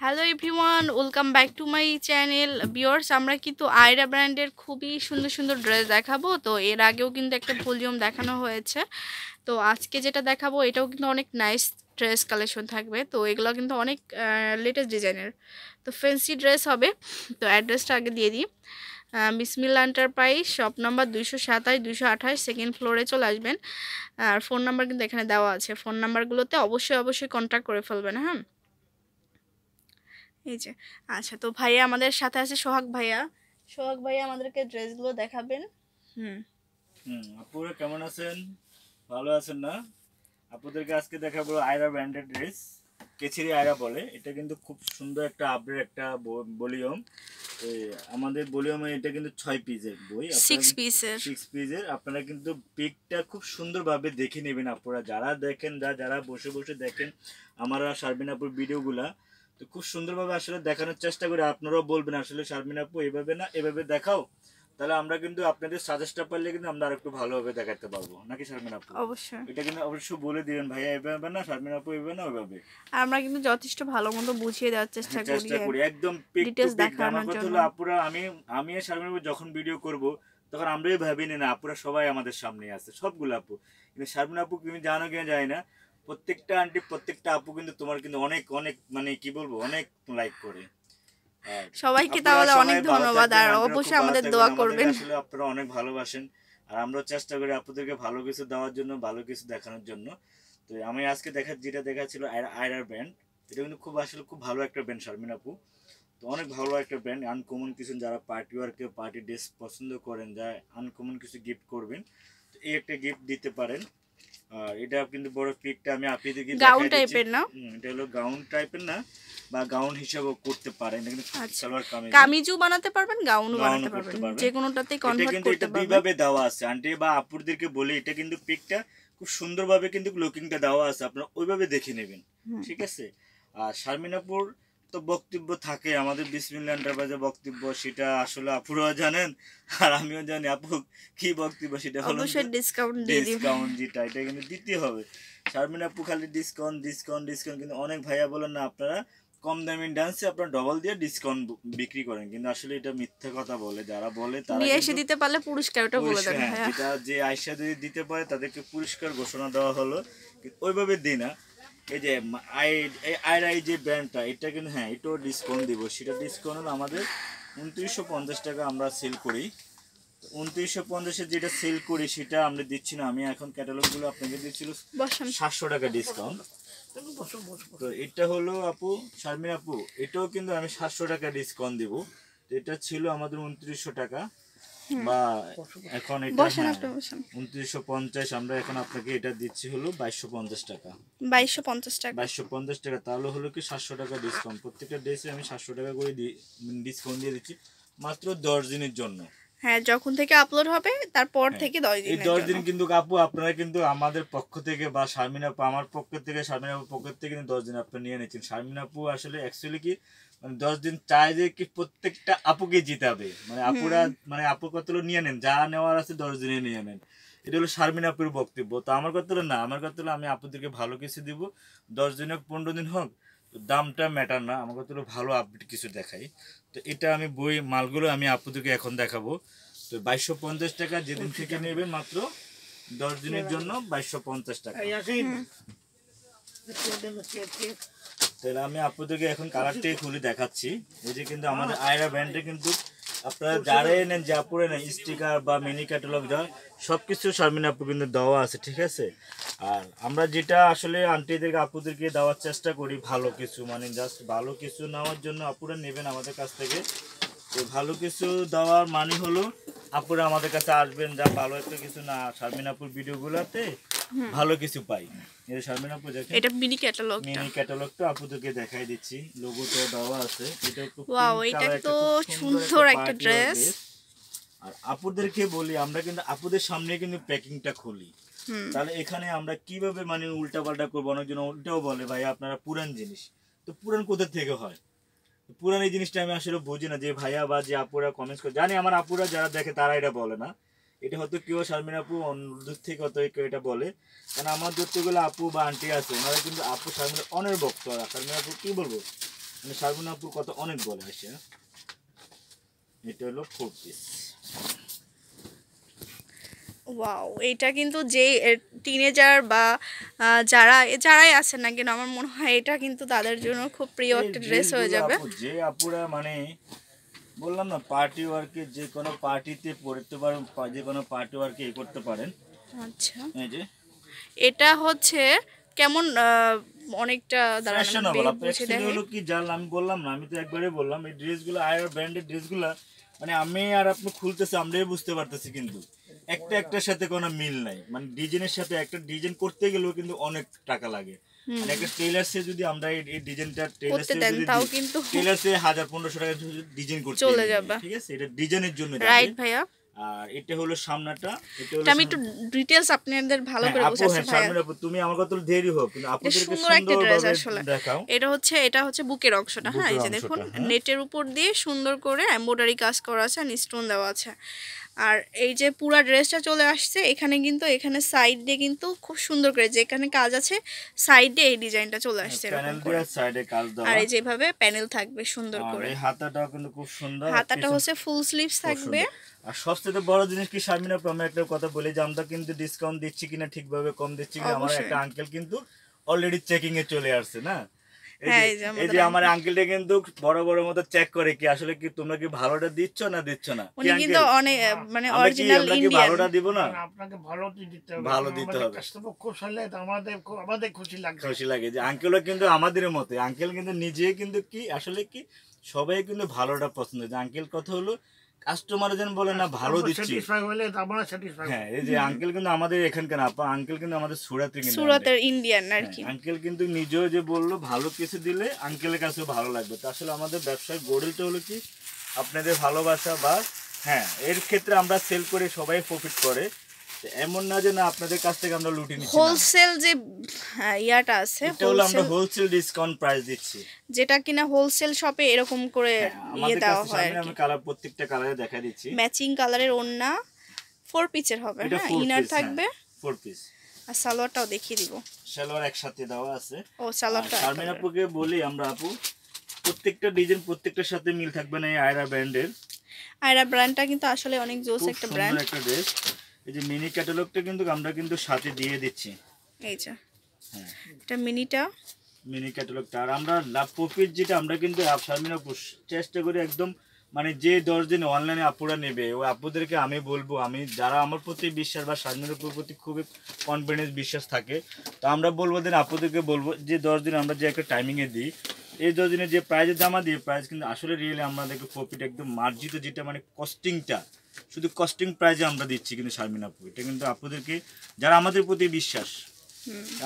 Hello everyone welcome back to my channel viewers আমরা কিন্তু আয়রা ব্র্যান্ডের খুবই সুন্দর সুন্দর ড্রেস দেখাবো। তো এর আগেও কিন্তু একটা ভলিউম দেখানো হয়েছে। তো আজকে যেটা দেখাবো, এটাও কিন্তু অনেক নাইস ড্রেস কালেকশন থাকবে। তো এগুলো কিন্তু অনেক লেটেস্ট ডিজাইনের তো ফ্যান্সি ড্রেস হবে। তো অ্যাড্রেসটা আগে দিয়ে দিই। বিসমিল্লা এন্টারপ্রাইজ শপ নাম্বার দুইশো সাতাশ, দুইশো আঠাশ সেকেন্ড ফ্লোরে চলে আসবেন। আর ফোন নাম্বার কিন্তু এখানে দেওয়া আছে। ফোন নাম্বারগুলোতে অবশ্যই অবশ্যই কন্ট্যাক্ট করে ফেলবেন হ্যাঁ? এই যে আচ্ছা তো ভাইয়া আমাদের সাথে আছে সোহাগ ভাইয়া। সোহাগ ভাইয়া আমাদেরকে ড্রেসগুলো দেখাবেন। হুম। হুম আপুরা কেমন আছেন? ভালো আছেন না? আপুদেরকে আজকে দেখাবো আয়রা ব্র্যান্ডেড ড্রেস। কেছিরি আয়রা বলে। এটা কিন্তু খুব সুন্দর একটা আপডেট একটা ভলিউম আমাদের ভলিউমে এটা কিন্তু ছয় পিসের বই। সিক্স পিসের সিক্স পিসের আপনারা কিন্তু পিকটা খুব সুন্দরভাবে দেখে নেবেন আপনারা যারা দেখেন যা যারা বসে বসে দেখেন আমরা শারমিন আপুর ভিডিওগুলা তো খুব সুন্দরভাবে আসলে দেখানোর চেষ্টা করি। আপনারাও বলবেন আসলে শারমিন আপু এভাবে না এভাবে দেখাও। তাহলে আমরা কিন্তু আপনাদের সাজেস্টটা পারলে কিন্তু আমরা আরেকটু ভালোভাবে দেখাতে পারব। নাকি শারমিন আপু? অবশ্যই। এটা কিন্তু অবশ্যই বলে দিবেন ভাইয়া এভাবে না শারমিন আপু এভাবে না ওইভাবে। আমরা কিন্তু যথেষ্ট ভালো মতো বুঝিয়ে দেওয়ার চেষ্টা করি চেষ্টা করি একদম পিক পিক দেখানোর জন্য। আপুরা আমি আমি আর শারমিন আপু যখন ভিডিও করব তখন আমরাই ভাবি না আপুরা সবাই আমাদের সামনে আছে সবগুলো আপু। কিন্তু শারমিন আপু তুমি জানো কিনা যায় না। প্রত্যেকটা আন্টি প্রত্যেকটা আপু কিন্তু তোমার কিন্তু অনেক অনেক মানে কি বলব অনেক লাইক করে। সবাইকে তাহলে অনেক ধন্যবাদ আর অবশ্যই আমাদের দোয়া করবেন। আসলে আপনারা অনেক ভালোবাসেন আর আমরাও চেষ্টা করি আপনাদেরকে ভালো কিছু দেওয়ার জন্য ভালো কিছু দেখানোর জন্য। তো আমি আজকে দেখা যেটা দেখাচ্ছিল আয়রার ব্র্যান্ড এটা কিন্তু খুব আসলে খুব ভালো একটা ব্র্যান্ড শারমিন আপু। তো অনেক ভালো একটা ব্র্যান্ড আনকমন কিছু যারা পার্টি ওয়ার্কে পার্টি ড্রেস পছন্দ করেন যা আনকমন কিছু গিফট করবেন তো এই একটা গিফট দিতে পারেন। আর এটা কিন্তু বড় পিকটা আমি গাউন টাইপের না? এটা হলো গাউন টাইপের না বা গাউন হিসাবেও করতে পারেন। এটা কিন্তু আচ্ছা। সালোয়ার কামিজ। কামিজও বানাতে পারবেন গাউনও বানাতে পারবেন। যে কোনোটাতেই কনভার্ট কিন্তু করতে এটা পারবেন। দুইভাবে দেওয়া আছে। আন্টি বা আপুরদেরকে বলে এটা কিন্তু পিকটা খুব সুন্দরভাবে কিন্তু লুকিংটা দেওয়া আছে। আপনারা ওইভাবে দেখে নেবেন। ঠিক আছে? আর শারমিনাপুর তো বক্তব্য থাকে। আমাদের বিসমিল্লা এন্টারপ্রাইজের বক্তব্য সেটা আসলে আপুরাও জানেন আর আমিও জানি। আপু কি বক্তব্য সেটা হলো ডিসকাউন্ট ডিসকাউন্ট যেটা এটা কিন্তু দিতে হবে। শারমিন আপু খালি ডিসকাউন্ট ডিসকাউন্ট ডিসকাউন্ট কিন্তু অনেক ভাইয়া বলেন না আপনারা কম দামি ডান্সে আপনারা ডবল দিয়ে ডিসকাউন্ট বিক্রি করেন। কিন্তু আসলে এটা মিথ্যা কথা বলে। যারা বলে তারা নিয়ে এসে দিতে পারলে পুরস্কার ওটা বলে দেন হ্যাঁ, যেটা যে আয়সা যদি দিতে পারে তাদেরকে পুরস্কার ঘোষণা দেওয়া হলো। ওইভাবে দিই না। এই যে আই এই যে ব্র্যান্ডটা এটা কিন্তু হ্যাঁ এটাও ডিসকাউন্ট দিব। সেটা ডিসকাউন্ট হলো আমাদের উনত্রিশশো পঞ্চাশ টাকা আমরা সেল করি। উনত্রিশশো পঞ্চাশে যেটা সেল করি সেটা আমরা দিচ্ছি না। আমি এখন ক্যাটালগুলো আপনাকে দিচ্ছিল সাতশো টাকা ডিসকাউন্ট তো এটা হলো আপু শারমিন আপু এটাও কিন্তু আমি সাতশো টাকা ডিসকাউন্ট দিব। তো এটা ছিল আমাদের উনত্রিশশো টাকা। বা এখন এটা হ্যাঁ, উনত্রিশশো পঞ্চাশ আমরা এখন আপনাকে এটা দিচ্ছি হলো বাইশশো পঞ্চাশ টাকা। বাইশশো পঞ্চাশ টাকা। বাইশশো পঞ্চাশ টাকা তাহলে হলো কি সাতশো টাকা ডিসকাউন্ট প্রত্যেকটা ড্রেসে আমি সাতশো টাকা করে ডিসকাউন্ট দিয়ে দিচ্ছি মাত্র দশ দিনের জন্য। হ্যাঁ যখন থেকে আপলোড হবে তারপর হ্যাঁ। থেকে দশ এই দশ দিন কিন্তু আপু আপনারা কিন্তু আমাদের পক্ষ থেকে বা শারমিন আপু আমার পক্ষ থেকে শারমিন আপুর পক্ষ থেকে কিন্তু দশ দিন আপনি নিয়ে নিচ্ছেন। শারমিন আপু আসলে অ্যাকচুয়ালি কি মানে দশ দিন চাই যে কি প্রত্যেকটা আপুকে জিতাবে মানে আপুরা মানে আপুর কত নিয়ে নেন যা নেওয়ার আছে দশ দিনে নিয়ে নেন। এটা হলো শারমিন আপুর বক্তব্য। তো আমার কথা হলো না আমার কথা হলো আমি আপুদেরকে ভালো কিছু দিব। দশ দিন হোক পনেরো দিন হোক তো দামটা ম্যাটার না। আমার কথা হলো ভালো আপডেট কিছু দেখাই। তো এটা আমি বই মালগুলো আমি আপুদেরকে এখন দেখাবো। তো বাইশশো পঞ্চাশ টাকা যেদিন থেকে নেবেন মাত্র দশ দিনের জন্য বাইশশো পঞ্চাশ টাকা। তাহলে আমি আপনাদেরকে এখন কালারটাই খুলে দেখাচ্ছি। এই যে কিন্তু আমাদের আয়রা ব্র্যান্ডে কিন্তু আপনারা যারাই নেন যা পরে নেন স্টিকার বা মিনি ক্যাটালগ যা সব কিছু শারমিন আপু কিন্তু দেওয়া আছে, ঠিক আছে? আর আমরা যেটা আসলে আন্টিদেরকে, আপুদেরকে দেওয়ার চেষ্টা করি ভালো কিছু মানে জাস্ট ভালো কিছু নেওয়ার জন্য আপুরা নেবেন আমাদের কাছ থেকে। তো ভালো কিছু দেওয়ার মানে হলো, আপুরা আমাদের কাছে আসবেন, যা ভালো একটা কিছু না, শারমিন আপুর ভিডিওগুলোতে ভালো কিছু পাই। যে শারমিন দেখেন এটা মিনি ক্যাটালগটা মিনি ক্যাটালগটা আপুদেরকে দেখাই দিচ্ছি। লোগোটা দেওয়া আছে। এটা Wow, pink এটা তো সুন্দর একটা dress। আর আপুদেরকে বলি আমরা কিন্তু আপুদের সামনে কিন্তু প্যাকিংটা খুলি। তাহলে এখানে আমরা কীভাবে মানে উল্টা পাল্টা করব? অনেকজন উল্টাও বলে ভাই আপনারা পুরান জিনিস। তো পুরান কোথা থেকে হয়? পুরান এই জিনিসটা আমি আসলে বুঝি না যে ভাইয়া বা যে আপুরা কমেন্টস করে জানি আমার আপুরা যারা দেখে তারা এটা বলে না। এটা হয়তো কেউ শারমিন আপু দূর থেকে হয়তো কেউ এটা বলে। কারণ আমার যতগুলো আপু বা আন্টি আছে ওনারা কিন্তু আপু শারমিন অনেক ভক্ত। আর শারমিন আপু কি বলব? মানে শারমিন আপুর কথা অনেক বলে আসে? এটা হলো ফোর পিস ওয়াও এটা কিন্তু যে টিনেজার বা যারা যারাই আছেন না কেন আমার মনে হয় এটা কিন্তু তাদের জন্য খুব প্রিয় একটা ড্রেস হয়ে যাবে। যে আপুরা মানে বললাম না পার্টি ওয়ার্কে যে কোনো পার্টিতে পড়তে পারেন যে কোনো পার্টি ওয়ার্কে এ করতে পারেন। আচ্ছা। এই যে। এটা হচ্ছে কেমন অনেকটা দাঁড়ান ফ্যাশনেবল দেখাই। হলো কি জাল আমি বললাম না আমি তো একবারে বললাম এই ড্রেসগুলো আয়ার ব্র্যান্ডের ড্রেসগুলো মানে আমি আর আপনি খুলতেছি আমরাই বুঝতে পারতেছি কিন্তু। একটা একটার সাথে কোনো মিল নাই। মানে ডিজাইনের সাথে একটা ডিজাইন করতে গেলেও কিন্তু অনেক টাকা লাগে। মানে একটা যদি আমরা এই ডিজাইনটা যদি তাও কিন্তু টেলার্সে হাজার পনেরোশো টাকা ডিজাইন করতে চলে যাবে। ঠিক আছে? এটা ডিজাইনের জন্য রাইট ভাইয়া। আর এটা হলো সামনাটা এটা হলো আমি একটু ডিটেলস আপনাদের ভালো হ্যাঁ, করে বুঝাচ্ছি হ্যাঁ, তুমি আমার কত দেরি হোক কিন্তু আপনাদেরকে সুন্দর একটা সুন্দরভাবে আসলে। এটা হচ্ছে এটা হচ্ছে বুকের অংশটা হ্যাঁ এই যে দেখুন হ্যাঁ। নেটের উপর দিয়ে সুন্দর করে এমব্রয়ডারি কাজ করা আছে আর স্টোন দেওয়া আছে। আর এই যে পুরা ড্রেসটা চলে আসছে এখানে কিন্তু এখানে সাইড দিয়ে কিন্তু খুব সুন্দর করে যেখানে কাজ আছে সাইড দিয়ে এই ডিজাইনটা চলে আসছে কাজ দেওয়া। আর এই যেভাবে প্যানেল থাকবে সুন্দর আর করে। এই হাতাটাও কিন্তু খুব সুন্দর হাতাটা হচ্ছে ফুল স্লিভস থাকবে। আর সবচেয়ে বড় জিনিস কি শারমিন আপু একটা কথা বলি যে আমরা কিন্তু ডিসকাউন্ট দিচ্ছি কিনা ঠিকভাবে কম দিচ্ছি কিনা আমার। একটা আঙ্কেল কিন্তু অলরেডি চেকিং এ চলে আসছে না? এই হ্যাঁ, যে- এই যে এই আমাদের যে আমার আঙ্কেলটা কিন্তু বড় বড় মতো চেক করে কি আসলে কি তোমরা কি ভালোটা দিচ্ছ না দিচ্ছ না? উনি কিন্তু অনেক মানে অরিজিনাল ইন্ডিয়ান ভালোটা দিব না? না, আপনাকে ভালো দিতে হবে। ভালো দিতে হবে। কাস্টমার খুশ হলে আমাদের আমাদের খুশি খুশি লাগে যে আঙ্কেলও কিন্তু আমাদের মতো আঙ্কেল কিন্তু নিজে কিন্তু কি আসলে কি সবাই কিন্তু ভালোটা পছন্দ যে আঙ্কেল কথা হলো কাস্টমার যেন বলে না ভালো দিচ্ছি। হ্যাঁ এই যে আঙ্কেল কিন্তু আমাদের এখানকার আপা আঙ্কেল কিন্তু আমাদের সুরাতের কিন্তু সুরতের ইন্ডিয়ান আর কি। আঙ্কেল কিন্তু নিজেও যে বলল ভালো কিছু দিলে আঙ্কেলের কাছে ভালো লাগবে। তো আসলে আমাদের ব্যবসার গোডেলটা হলো কি আপনাদের ভালোবাসা বা হ্যাঁ এর ক্ষেত্রে আমরা সেল করে সবাই প্রফিট করে। এমন না যে না আপনাদের কাছ থেকে আমরা লুটি নিচ্ছি হোলসেল যে হ্যাঁ, ইয়াটা আছে এটা হলো আমরা হোলসেল ডিসকাউন্ট প্রাইস দিচ্ছি। যেটা কিনা হোলসেল শপে এরকম করে হ্যাঁ, ইয়ে দেওয়া হয় আমি কালার প্রত্যেকটা কালারে দেখা দিচ্ছি। ম্যাচিং কালারের ওড়না ফোর পিচের হবে হ্যাঁ ইনার থাকবে। ফোর পিস আর সালোয়ারটাও দেখিয়ে দিব। সালোয়ার একসাথে দেওয়া আছে। ও সালোয়ারটা শারমিন আপুকে বলি আমরা আপু প্রত্যেকটা ডিজাইন প্রত্যেকটার সাথে মিল থাকবে না এই আয়রা ব্র্যান্ডের আয়রা ব্র্যান্ডটা কিন্তু আসলে অনেক জোস একটা ব্র্যান্ড একটা ড্রেস এই যে মিনি ক্যাটালগটা কিন্তু আমরা কিন্তু সাথে দিয়ে দিচ্ছি। এই যে। হ্যাঁ। এটা মিনিটা মিনি ক্যাটালগটা আর আমরা লাভ প্রফিট যেটা আমরা কিন্তু শারমিন চেষ্টা করি একদম মানে যে দশ দিন অনলাইনে আপুরা নেবে ওই আপুদেরকে আমি বলব আমি যারা আমার প্রতি বিশ্বাস বা শারমিন আপুর প্রতি খুবই কনফিডেন্স বিশ্বাস থাকে তো আমরা বলব দিন আপুদেরকে বলব যে দশ দিন আমরা যে একটা টাইমিংয়ে দিই এই দশ দিনে যে প্রাইজে জামা দিই প্রাইজ কিন্তু আসলে রিয়েলি আমাদেরকে প্রফিট একদম মার্জিত যেটা মানে কস্টিংটা শুধু কস্টিং প্রাইজে আমরা দিচ্ছি কিন্তু শারমিন আপু এটা কিন্তু আপুদেরকে যারা আমাদের প্রতি বিশ্বাস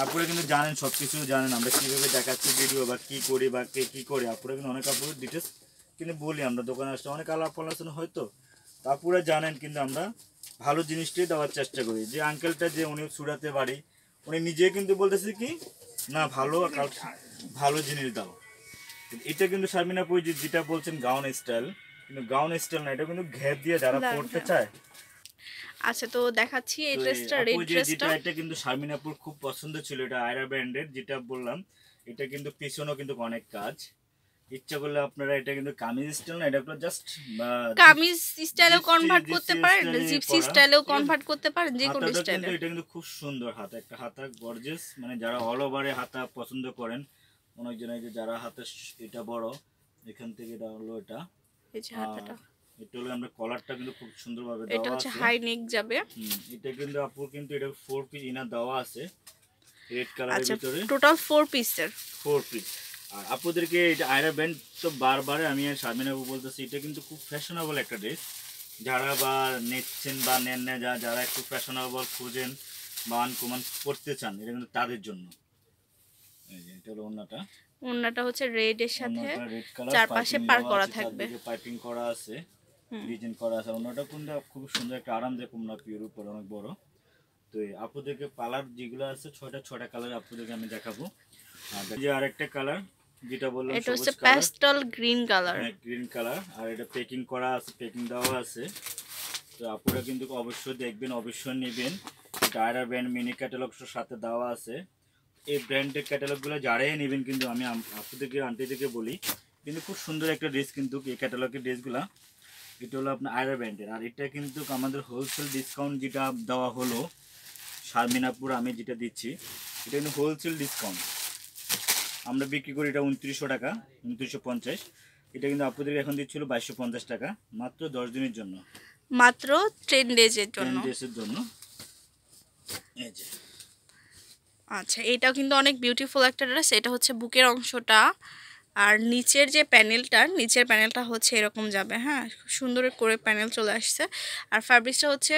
আপুরা কিন্তু জানেন সব কিছু জানেন আমরা কীভাবে দেখাচ্ছি ভিডিও বা কী করি বা কে কী করে আপুরা কিন্তু অনেক আপুর ডিটেলস কিন্তু বলি আমরা দোকানে আসলে অনেক আলাপ আলোচনা হয়তো তো আপুরা জানেন কিন্তু আমরা ভালো জিনিসটাই দেওয়ার চেষ্টা করি। যে আঙ্কেলটা যে উনি সুরাতে বাড়ি উনি নিজে কিন্তু বলতেছে কি না ভালো ভালো জিনিস দাও। এটা কিন্তু শারমিনা পুই যেটা বলছেন গাউন স্টাইল কিন্তু গাউন স্টাইল না এটা কিন্তু ঘের দিয়ে যারা পড়তে চায়। আচ্ছা তো দেখাচ্ছি এই ড্রেসটা রেড ড্রেসটা। এটা কিন্তু শারমিন আপুর খুব পছন্দ ছিল এটা আয়রা ব্র্যান্ডের যেটা বললাম। এটা কিন্তু পিছনেও কিন্তু অনেক কাজ। ইচ্ছা করলে আপনারা এটা কিন্তু কামিজ স্টাইল না এটা জাস্ট কামিজ স্টাইলেও কনভার্ট করতে পারেন জিপসি। স্টাইলেও কনভার্ট করতে পারেন যে কোনো স্টাইলে এটা কিন্তু খুব সুন্দর হাতা একটা হাতা গর্জেস মানে যারা অল ওভারে হাতা পছন্দ করেন অনেকজন এই যে যারা হাতে এটা বড় এখান থেকে এটা হলো এটা। যে হাতাটা। এটা হলো আমরা কলারটা কিন্তু খুব সুন্দরভাবে এটা হচ্ছে হাই নেক যাবে। এটা কিন্তু আপুর কিন্তু এটা ফোর পিস ইনার দেওয়া আছে। রেড কালারের আচ্ছা ভিতরে। টোটাল ফোর পিসের ফোর পিস আর আপুদেরকে এটা আয়রা ব্যান্ড তো বারবার আমি আর শারমিন আপু বলতেছি এটা কিন্তু খুব ফ্যাশনেবল একটা ড্রেস যারা বা নিচ্ছেন বা নেন না যা যারা একটু ফ্যাশনেবল খুঁজেন বা আনকমন করতে চান এটা কিন্তু তাদের জন্য। এই যে এটা হলো অন্যটা ওড়নাটা হচ্ছে রেড এর সাথে চারপাশে পার করা থাকবে। পাইপিং করা আছে। ডিজাইন করা আছে। অন্যটা কিন্তু খুব সুন্দর একটা আরামদায়ক কুমড়া পিওর উপর অনেক বড়। তো এই আপুদেরকে কালার যেগুলো আছে ছয়টা ছয়টা কালার আপুদেরকে আমি দেখাবো। আর যে আরেকটা কালার যেটা বললাম এটা হচ্ছে pastel green colour green colour আর এটা প্যাকিং করা আছে প্যাকিং দেওয়া আছে। তো আপুরা কিন্তু অবশ্যই দেখবেন অবশ্যই নেবেন। ডায়রা ব্র্যান্ড মিনি ক্যাটালগসের সাথে দেওয়া আছে। এই ব্র্যান্ডের ক্যাটালগুলো যারাই নেবেন কিন্তু আমি আপনাদেরকে আন্টিদেরকে বলি কিন্তু খুব সুন্দর একটা ড্রেস কিন্তু এই ক্যাটালগের ড্রেসগুলা এটা হলো আপনার আয়রা ব্র্যান্ডের আর এটা কিন্তু আমাদের হোলসেল ডিসকাউন্ট যেটা দেওয়া হলো শারমিনাপুর আমি যেটা দিচ্ছি এটা কিন্তু হোলসেল ডিসকাউন্ট আমরা বিক্রি করি এটা উনত্রিশশো টাকা উনত্রিশশো পঞ্চাশ। এটা কিন্তু আপনাদের এখন দিচ্ছিল বাইশশো পঞ্চাশ টাকা মাত্র দশ দিনের জন্য। মাত্র টেন ডেজের জন্য। ডেসের জন্য। এই যে। আচ্ছা এটাও কিন্তু অনেক বিউটিফুল একটা ড্রেস এটা হচ্ছে বুকের অংশটা। আর নিচের যে প্যানেলটা নিচের প্যানেলটা হচ্ছে এরকম যাবে হ্যাঁ? সুন্দর করে প্যানেল চলে আসছে। আর ফ্যাব্রিক্সটা হচ্ছে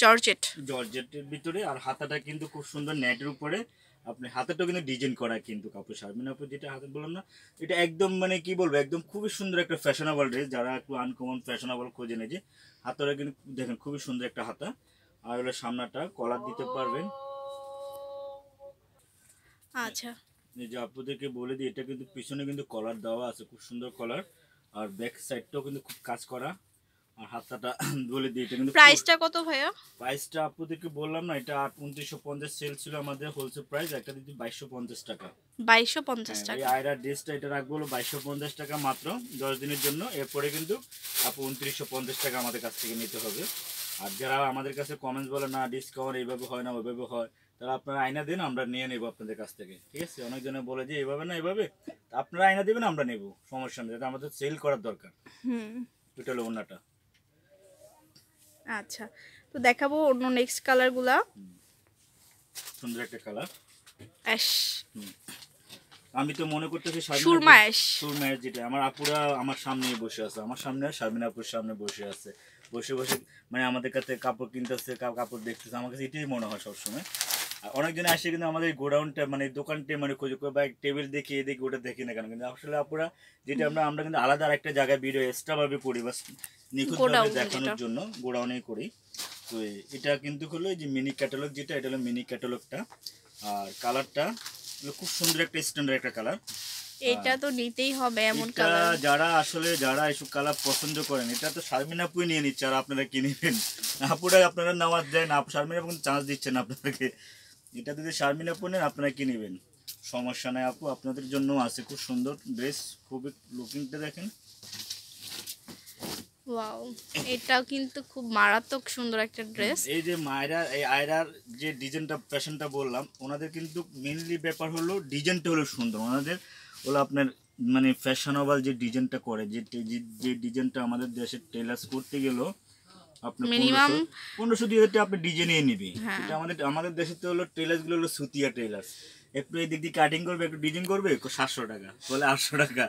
জর্জেট জর্জেটের ভিতরে, আর হাতাটা কিন্তু খুব সুন্দর নেটের উপরে। আপনি হাতাটাও কিন্তু ডিজাইন করা কিন্তু কাপড় শারমিন আপু যেটা হাতে বললাম না, এটা একদম মানে কি বলব, একদম খুবই সুন্দর একটা ফ্যাশনেবল ড্রেস যারা একটু আনকমন ফ্যাশনেবল খোঁজে নেছে হাতাটা কিন্তু দেখেন খুবই সুন্দর একটা হাতা। আর হলো সামনাটা কলার দিতে পারবেন। আচ্ছা। যে আপনাদেরকে বলে দিই এটা কিন্তু পিছনে কিন্তু কলার দেওয়া আছে খুব সুন্দর কলার আর ব্যাক সাইডটাও কিন্তু খুব কাজ করা। আর হাতাটা বলে দিই এটা কিন্তু প্রাইসটা কত ভাইয়া? প্রাইসটা আপনাদেরকে বললাম না এটা আট উনত্রিশশো পঞ্চাশ সেল ছিল আমাদের হোলসেল প্রাইস একটা দিচ্ছি বাইশশো পঞ্চাশ টাকা। বাইশশো পঞ্চাশ হ্যাঁ, টাকা। এই আয়রা ড্রেসটা এটা রাখব হলো বাইশশো পঞ্চাশ টাকা মাত্র দশ দিনের জন্য। এরপরে কিন্তু আপু উনত্রিশশো পঞ্চাশ টাকা আমাদের কাছ থেকে নিতে হবে। আর যারা আমাদের কাছে কমেন্টস বলে না ডিসকাউন্ট এইভাবে হয় না ওইভাবে হয় তারা আপনারা আয়না দিন আমরা নিয়ে নেব আপনাদের কাছ থেকে। ঠিক আছে? অনেকজনে বলে যে এইভাবে না এইভাবে আপনারা আয়না দেবেন আমরা নেব। সমস্যা নেই আমাদের সেল করার দরকার। হুম। এটা হলো আচ্ছা তো দেখাবো অন্য নেক্সট কালারগুলা সুন্দর একটা কালার অ্যাশ। আমি তো মনে করতেছি সুরমা অ্যাশ। যেটা। আমার আপুরা আমার সামনে বসে আছে। আমার সামনে শারমিন আপুর সামনে বসে আছে। বসে বসে মানে আমাদের কাছে কাপড় কিনতেছে কাপড় দেখতেছে। আমার কাছে এটাই মনে হয় সবসময়। অনেকজন আসে কিন্তু আমাদের গোডাউনটা মানে দোকানটা মানে খোঁজে করে বা টেবিল দেখি এদিকে ওটা দেখি না কেন? কিন্তু আসলে আপুরা যেটা আমরা আমরা কিন্তু আলাদা আরেকটা জায়গায় ভিডিও এক্সট্রা ভাবে করি বা নিখুঁতভাবে দেখানোর জন্য গোডাউনে করি। তো এটা কিন্তু হলো এই যে মিনি ক্যাটালগ যেটা এটা হলো মিনি ক্যাটালগটা আর কালারটা খুব সুন্দর একটা স্ট্যান্ডার্ড একটা কালার এটা তো নিতেই হবে এমন কালার যারা আসলে যারা এসব কালার পছন্দ করেন এটা তো শারমিন আপুই নিয়ে নিচ্ছে আর আপনারা কি নেবেন। আপুরা আপনারা নেওয়ার দেন আপ শারমিন আপু চান্স দিচ্ছেন আপনাদেরকে এটা যদি শারমিন আপু নেন আপনারা কি নেবেন? সমস্যা নাই আপু আপনাদের জন্য আছে। খুব সুন্দর ড্রেস খুবই লুকিংটা দেখেন। ওয়াও এটাও কিন্তু খুব মারাত্মক সুন্দর একটা ড্রেস এই যে মায়রা এই আয়রার যে ডিজাইনটা ফ্যাশনটা বললাম ওনাদের কিন্তু ব্যাপার হলো ডিজাইনটা হলো সুন্দর। ওনাদের হলো আপনার মানে ফ্যাশনেবল যে ডিজাইনটা করে যে যে- ডিজাইনটা আমাদের দেশে টেলার্স করতে গেলেও Minimum- পনেরোশো দুই হাজার টাকা আপনি ডিজাইনে নিবে। হ্যাঁ। এটা আমাদের আমাদের দেশে তো হলো টেলার্সগুলো হলো সুতিয়া টেলার্স একটু এই দিক দিয়ে কাটিং করবে একটু ডিজাইন করবে সাতশো টাকা বলে আটশো টাকা।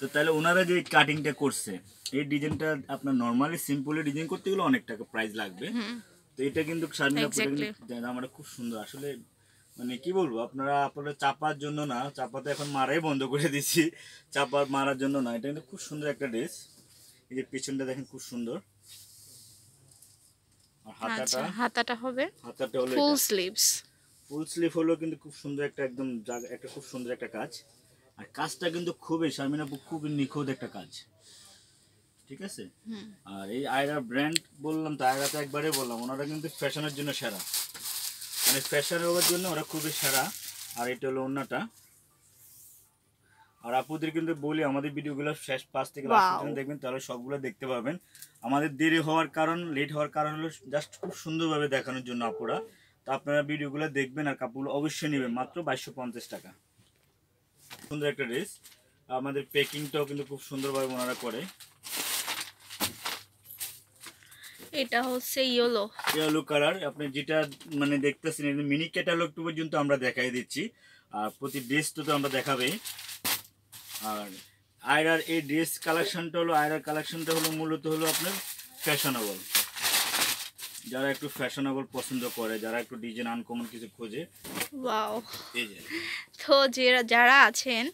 তো তাহলে ওনারা যে কাটিংটা করছে এই ডিজাইনটা আপনার নর্মালি সিম্পলি ডিজাইন করতে গেলে অনেক টাকা প্রাইস লাগবে। তো এটা কিন্তু Exactly. খুব সুন্দর। আসলে মানে কি বলব আপনারা আপনারা চাপার জন্য না চাপা তো এখন মারাই বন্ধ করে দিছি চাপা মারার জন্য না এটা কিন্তু খুব সুন্দর একটা ড্রেস এই যে পিছনটা দেখেন খুব সুন্দর। হাতাটা? আচ্ছা হাতাটা হবে হাতাটা হলো ফুল স্লিভস ফুল স্লিভ হলো কিন্তু খুব সুন্দর একটা একদম একটা খুব সুন্দর একটা কাজ। আর কাজটা কিন্তু খুবই শারমিন নিখুঁত একটা কাজ। ঠিক আছে? আর এই আয়রা ব্র্যান্ড বললাম তো আয়রা তো একবারে বললাম ওনারা কিন্তু ফ্যাশনের জন্য সেরা। মানে ফ্যাশন হওয়ার জন্য ওরা খুবই সেরা। আর এটা হলো অন্যটা আর আপুদের কিন্তু বলি আমাদের ভিডিওগুলো শেষ পাঁচ থেকে লাস্ট পর্যন্ত দেখবেন তাহলে সবগুলো দেখতে পাবেন। আমাদের দেরি হওয়ার কারণ লেট হওয়ার কারণ হলো জাস্ট খুব সুন্দরভাবে দেখানোর জন্য আপুরা। তো আপনারা ভিডিওগুলো দেখবেন আর কাপড়গুলো অবশ্যই নেবেন মাত্র বাইশশো পঞ্চাশ টাকা। সুন্দর একটা ড্রেস আমাদের প্যাকিংটাও কিন্তু খুব সুন্দরভাবে ওনারা করে। এটা হচ্ছে ইয়েলো ইয়েলো কালার আপনি যেটা মানে দেখতেছেন মিনি ক্যাটালগ পর্যন্ত আমরা দেখাই দিচ্ছি। আর প্রতি ড্রেস তো তো আমরা দেখাবেই। আর আয়রার এই ড্রেস কালেকশনটা হলো আয়রার কালেকশনটা হলো মূলত হলো আপনার ফ্যাশনেবল যারা একটু ফ্যাশনেবল পছন্দ করে যারা একটু ডিজাইন আনকমন কিছু খোঁজে ওয়াও তো যে যারা আছেন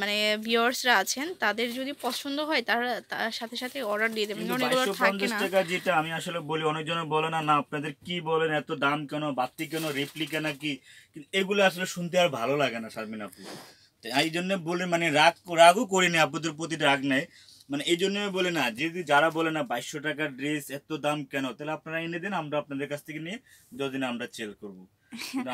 মানে ভিউয়ার্সরা আছেন তাদের যদি পছন্দ হয় তারা তার সাথে সাথে অর্ডার দিয়ে দেবেন। কারণ এগুলো থাকে না। টাকা যেটা আমি আসলে বলি অনেকজনে বলে না না আপনাদের কি বলেন এত দাম কেন বাড়তি কেন রেপ্লিকা নাকি? কিন্তু এগুলো আসলে শুনতে আর ভালো লাগে না শারমিন আপু। এই জন্য বলে মানে রাগ রাগও করিনি আপুদের প্রতি রাগ নেই। মানে এই জন্য বলি না যদি যারা বলে না বাইশশো টাকার ড্রেস এত দাম কেন? তাহলে আপনারা এনে দেন আমরা আপনাদের কাছ থেকে নিয়ে যতদিন আমরা সেল করব।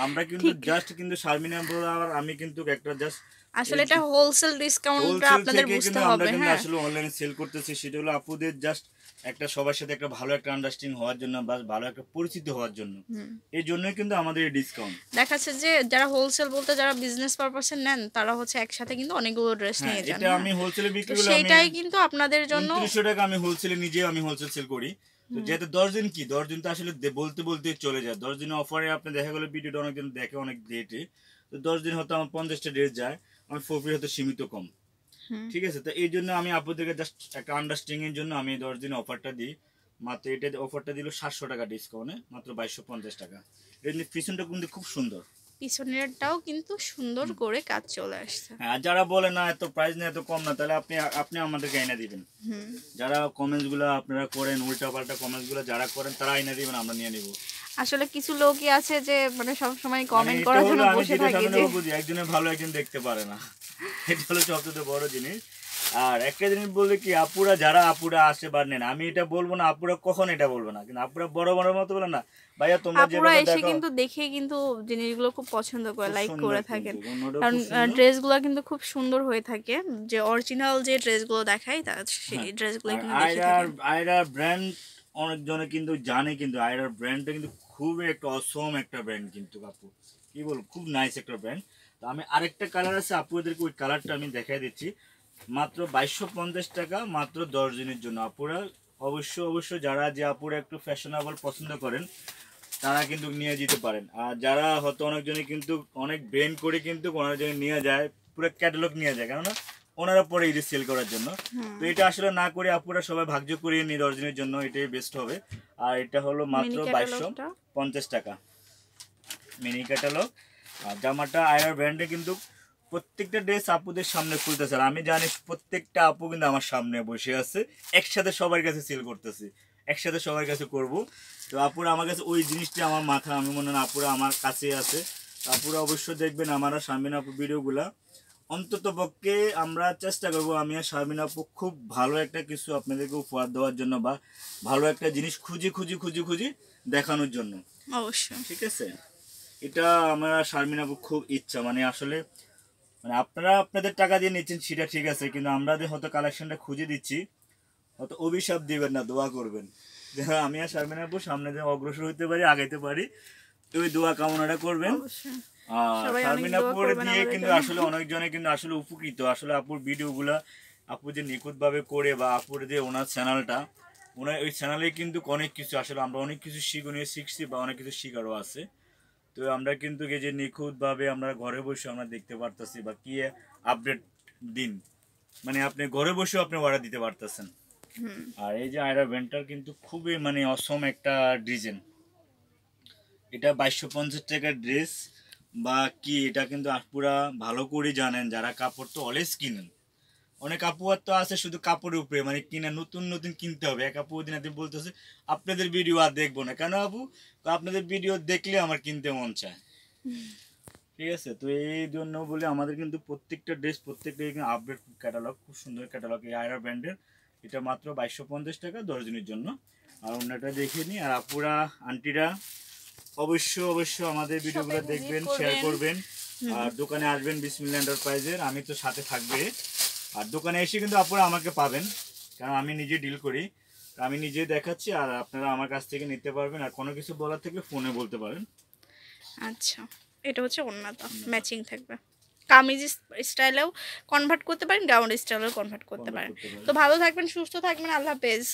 আমরা কিন্তু জাস্ট কিন্তু শারমিনা আর আমি কিন্তু একটা জাস্ট আসলে এটা হোলসেল ডিসকাউন্টটা হোলসেল আপনাদের বুঝতে হবে হ্যাঁ। আসলে অনলাইনে সেল করতেছি সেটা হলো আপুদের জাস্ট একটা সবার সাথে একটা ভালো একটা আন্ডারস্ট্যান্ডিং হওয়ার জন্য বা ভালো একটা পরিচিত হওয়ার জন্য। এই জন্যই কিন্তু আমাদের এই ডিসকাউন্ট দেখাচ্ছে যে যারা হোলসেল বলতে যারা বিজনেস পারপাসে নেন তারা হচ্ছে একসাথে কিন্তু অনেকগুলো ড্রেস হ্যাঁ নিয়ে যান এটা হ্যাঁ। আমি হোলসেলে বিক্রি করি সেটাই কিন্তু আপনাদের জন্য উনত্রিশশো টাকা আমি হোলসেলে নিজে আমি হোলসেল সেল করি। তো যেহেতু দশ দিন কি? দশ দিন তো আসলে বলতে বলতে চলে যায়। দশ দিনের অফারে আপনি দেখা গেলো ভিডিওটা অনেকজন দেখে অনেক ডেটে তো দশ দিন হয়তো আমার পঞ্চাশটা ডেট যায়। আমার ফোর হয়তো সীমিত কম। ঠিক আছে? তো এই জন্য আমি আপনাদেরকে জাস্ট একটা আন্ডারস্ট্যান্ডিং এর জন্য আমি দশ দিন অফারটা দিই। মাত্র এটা অফারটা দিল সাতশো টাকা ডিসকাউন্টে মাত্র বাইশশো পঞ্চাশ টাকা। এর পিছনটা কিন্তু খুব সুন্দর। পিছনেরটাও কিন্তু সুন্দর করে কাজ চলে আসছে। হ্যাঁ যারা বলে না এত প্রাইস না এত কম না তাহলে আপনি আপনি আমাদেরকে এনে দিবেন। যারা কমেন্টসগুলো আপনারা করেন উল্টা পাল্টা কমেন্টসগুলো যারা করেন তারা এনে দিবেন আমরা নিয়ে নিব। আসলে কিছু লোকই আছে যে মানে সব সময় কমেন্ট মানে করার জন্য বসে থাকে যে একজনের ভালো একজন দেখতে পারে না। এটা হলো সবচেয়ে বড় জিনিস। আর একটা জিনিস বললে কি আপুরা যারা আপুরা আসে বা নেন আমি এটা বলব না আপুরা কখন এটা বলব না কিন্তু আপুরা বড় বড় মতো বলে না ভাইয়া তোমরা আপুরা এসে কিন্তু দেখেই কিন্তু জিনিসগুলো খুব পছন্দ করে লাইক সুন্দর করে থাকেন কারণ ড্রেসগুলো কিন্তু খুব সুন্দর হয়ে থাকে যে অরিজিনাল যে ড্রেসগুলো দেখাই তা সেই হ্যাঁ। ড্রেসগুলো কিন্তু দেখে আয়রার থাকেন ব্র্যান্ড অনেকজনে কিন্তু জানে কিন্তু আয়রার ব্র্যান্ডটা কিন্তু খুবই একটা অসম একটা ব্র্যান্ড কিন্তু আপু। কি বলব? খুব নাইস একটা ব্র্যান্ড তো আমি আরেকটা কালার আছে আপুদেরকে ওই কালারটা আমি দেখাই দিচ্ছি। মাত্র বাইশশো পঞ্চাশ টাকা মাত্র দশ দিনের জন্য। আপুরা অবশ্য অবশ্য যারা যে আপুরা একটু ফ্যাশনেবল পছন্দ করেন তারা কিন্তু নিয়ে যেতে পারেন। আর যারা হয়তো অনেকজনে কিন্তু অনেক ব্রেন করে কিন্তু অনেকজনে নিয়ে যায় পুরো ক্যাটালগ নিয়ে যায় কেননা ওনারা পরে এটা সেল করার জন্য। তো এটা আসলে না করে আপুরা সবাই ভাগ্য করিয়ে নিই দশ দিনের জন্য এটাই বেস্ট হবে। আর এটা হলো মাত্র বাইশশো পঞ্চাশ টাকা। মিনি ক্যাটালগ আর জামাটা আয়ার ব্র্যান্ডে কিন্তু প্রত্যেকটা ড্রেস আপুদের সামনে খুলতেছে আর আমি জানি প্রত্যেকটা আপু কিন্তু আমার সামনে বসে আছে একসাথে সবার কাছে সেল করতেছি একসাথে সবার কাছে করব। তো আপুরা আমার কাছে ওই জিনিসটা আমার মাথা আমি মনে হয় আপুরা আমার কাছে আছে। আপুরা অবশ্যই দেখবেন আমার আর শারমিন আপু ভিডিওগুলা। অন্তত পক্ষে আমরা চেষ্টা করব আমি আর শারমিন আপু খুব ভালো একটা কিছু আপনাদেরকে উপহার দেওয়ার জন্য বা ভালো একটা জিনিস খুঁজি খুঁজি খুঁজি খুঁজি দেখানোর জন্য। অবশ্যই। ঠিক আছে? এটা আমার শারমিন আপু খুব ইচ্ছা মানে আসলে মানে আপনারা আপনাদের টাকা দিয়ে নিচ্ছেন সেটা ঠিক আছে কিন্তু আমরা যে হয়তো কালেকশনটা খুঁজে দিচ্ছি হয়তো অভিশাপ দিবেন না দোয়া করবেন। যে হ্যাঁ, আমি আর শারমিন আপু সামনে যে অগ্রসর হতে পারি আগাইতে পারি তো ওই দোয়া কামনাটা করবেন। আর সবাই অনেক শারমিন দোয়া আপুর করবেন দিয়ে কিন্তু আসলে অনেকজনে কিন্তু আসলে উপকৃত। আসলে আপুর ভিডিওগুলা আপু যে নিখুঁতভাবে করে বা আপুর যে ওনার চ্যানেলটা ওনার ওই চ্যানেলে কিন্তু অনেক কিছু আসলে আমরা অনেক কিছু শিখনীয় শিখছি বা অনেক কিছু শিখারও আছে। তো আমরা কিন্তু এই যে নিখুঁতভাবে আমরা ঘরে বসে আমরা দেখতে পারতেছি বা কি আপডেট দিন। মানে আপনি ঘরে বসেও আপনি অর্ডার দিতে পারতেছেন। আর এই যে আয়রা ভেন্টার কিন্তু খুবই মানে অসম একটা ডিজাইন। এটা বাইশশো পঞ্চাশ টাকার ড্রেস বা কি এটা কিন্তু আপুরা ভালো করে জানেন যারা কাপড় তো অলওয়েজ কিনেন। অনেক আপুয়ার তো আছে শুধু কাপড়ের উপরে মানে কিনে নতুন নতুন কিনতে হবে। এক আপু দিন বলতেছে আপনাদের ভিডিও আর দেখব না। কেন আপু? তো আপনাদের ভিডিও দেখলে আমার কিনতে মন চায়। ঠিক আছে? তো এই জন্য বলে আমাদের কিন্তু প্রত্যেকটা ড্রেস প্রত্যেকটা আপডেট ক্যাটালগ খুব সুন্দর ক্যাটালগ এই আয়রা ব্র্যান্ডের এটা মাত্র বাইশশো পঞ্চাশ টাকা দশ দিনের জন্য। আর অন্যটা দেখে নিই। আর আপুরা আন্টিরা অবশ্য অবশ্য আমাদের ভিডিওগুলো দেখবেন শেয়ার করবেন। আর দোকানে আসবেন বিসমিল্লা এন্টারপ্রাইজের আমি তো সাথে থাকবে। আর দোকানে এসে কিন্তু আপুরা আমাকে পাবেন। কারণ আমি নিজে ডিল করি। আমি নিজে দেখাচ্ছি আর আপনারা আমার কাছ থেকে নিতে পারবেন আর কোনো কিছু বলার থেকে ফোনে বলতে পারেন। আচ্ছা এটা হচ্ছে অন্যতা ম্যাচিং থাকবে। কামিজ স্টাইলেও কনভার্ট করতে পারেন গাউন স্টাইলেও কনভার্ট করতে পারেন। করতে পারেন। তো ভালো থাকবেন সুস্থ থাকবেন আল্লাহ হাফেজ।